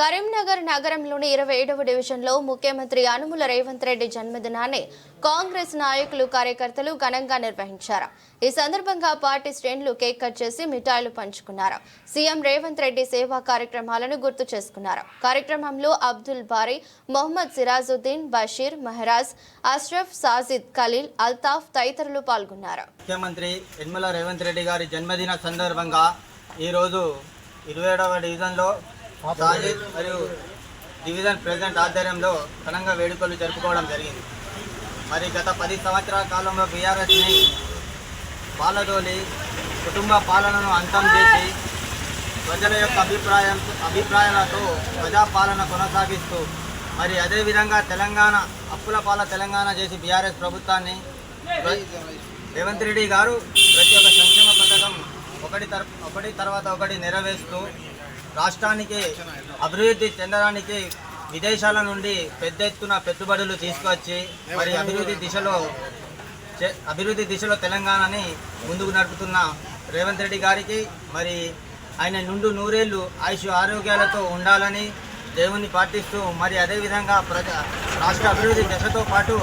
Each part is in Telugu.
కరీంనగర్ నగరంలోని ఇరవై ఏడవ డివిజన్లో ముఖ్యమంత్రి అనుముల రేవంత్ రెడ్డి జన్మదినాన్ని కాంగ్రెస్ నాయకులు కార్యకర్తలు ఘనంగా నిర్వహించారు. ఈ సందర్భంగా పార్టీ శ్రేణులు కేక్ కట్ చేసి మిఠాయిలు పంచుకున్నారు. సీఎం రేవంత్ రెడ్డి సేవా కార్యక్రమాలను గుర్తు చేసుకున్నారు. కార్యక్రమంలో అబ్దుల్ బారీ మొహమ్మద్ సిరాజుద్దీన్ బషీర్ మెహరాజ్ అష్రఫ్ సాజిద్ ఖలీల్ అల్తాఫ్ తదితరులు పాల్గొన్నారు. ముఖ్యమంత్రి యనమల రేవంత్ రెడ్డి గారి జన్మదిన సందర్భంగా ఈరోజు ఇరవై ఏడవ డివిజన్లో సాజిద్ మరియు డివిజన్ ప్రెసిడెంట్ ఆధ్వర్యంలో ఘనంగా వేడుకలు జరుపుకోవడం జరిగింది. మరి గత పది సంవత్సరాల కాలంలో బీఆర్ఎస్ని పాలదోలి కుటుంబ పాలనను అంతం చేసి ప్రజల యొక్క అభిప్రాయం అభిప్రాయాలతో ప్రజాపాలన కొనసాగిస్తూ మరి అదేవిధంగా తెలంగాణ అప్పుల పాల తెలంగాణ చేసి బీఆర్ఎస్ ప్రభుత్వాన్ని రేవంత్ రెడ్డి గారు ప్రతి ఒక్క సంక్షేమ పథకం ఒకటి తర ఒకటి తర్వాత ఒకటి నెరవేరుస్తూ రాష్ట్రానికి అభివృద్ధి చెందడానికి విదేశాల నుండి పెద్ద ఎత్తున పెట్టుబడులు తీసుకొచ్చి మరి అభివృద్ధి దిశలో అభివృద్ధి దిశలో తెలంగాణని ముందుకు నడుపుతున్న రేవంత్ రెడ్డి గారికి మరి ఆయన నుండు నూరేళ్ళు ఆయుష్ ఆరోగ్యాలతో ఉండాలని దేవుణ్ణి పాటిస్తూ మరి అదేవిధంగా ప్రజ రాష్ట్ర అభివృద్ధి దశతో పాటు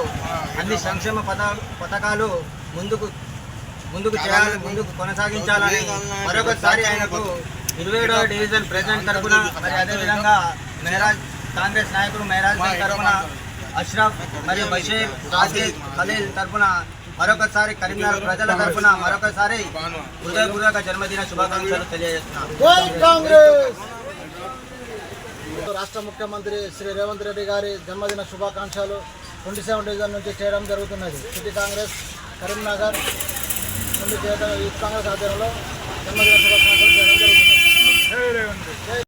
అన్ని సంక్షేమ పథకాలు ముందుకు ముందుకు చేయాలని ముందుకు కొనసాగించాలని మరొకసారి ఆయనకు ఇరవై ఏడవ డివిజన్ ప్రెసిడెంట్ తరఫున మరి అదేవిధంగా మేరాజ్ కాంగ్రెస్ నాయకుడు మేరాజ్ తరఫున అష్రఫ్ మరియు బషీర్ రాజీద్ ఖలీల్ తరఫున మరొకసారి కరీంనగర్ ప్రజల తరఫున మరొకసారి హృదయపూర్వక జన్మదిన శుభాకాంక్షలు తెలియజేస్తున్నాను. రాష్ట్ర ముఖ్యమంత్రి శ్రీ రేవంత్ రెడ్డి గారి జన్మదిన శుభాకాంక్షలు ట్వంటీ సెవెన్ డివిజన్ నుంచి చేయడం జరుగుతున్నది. సిటీ కాంగ్రెస్ కరీంనగర్ నుండి చేయడం యూత్ కాంగ్రెస్ ఆధ్వర్యంలో జన్మదిన జై రేవంత్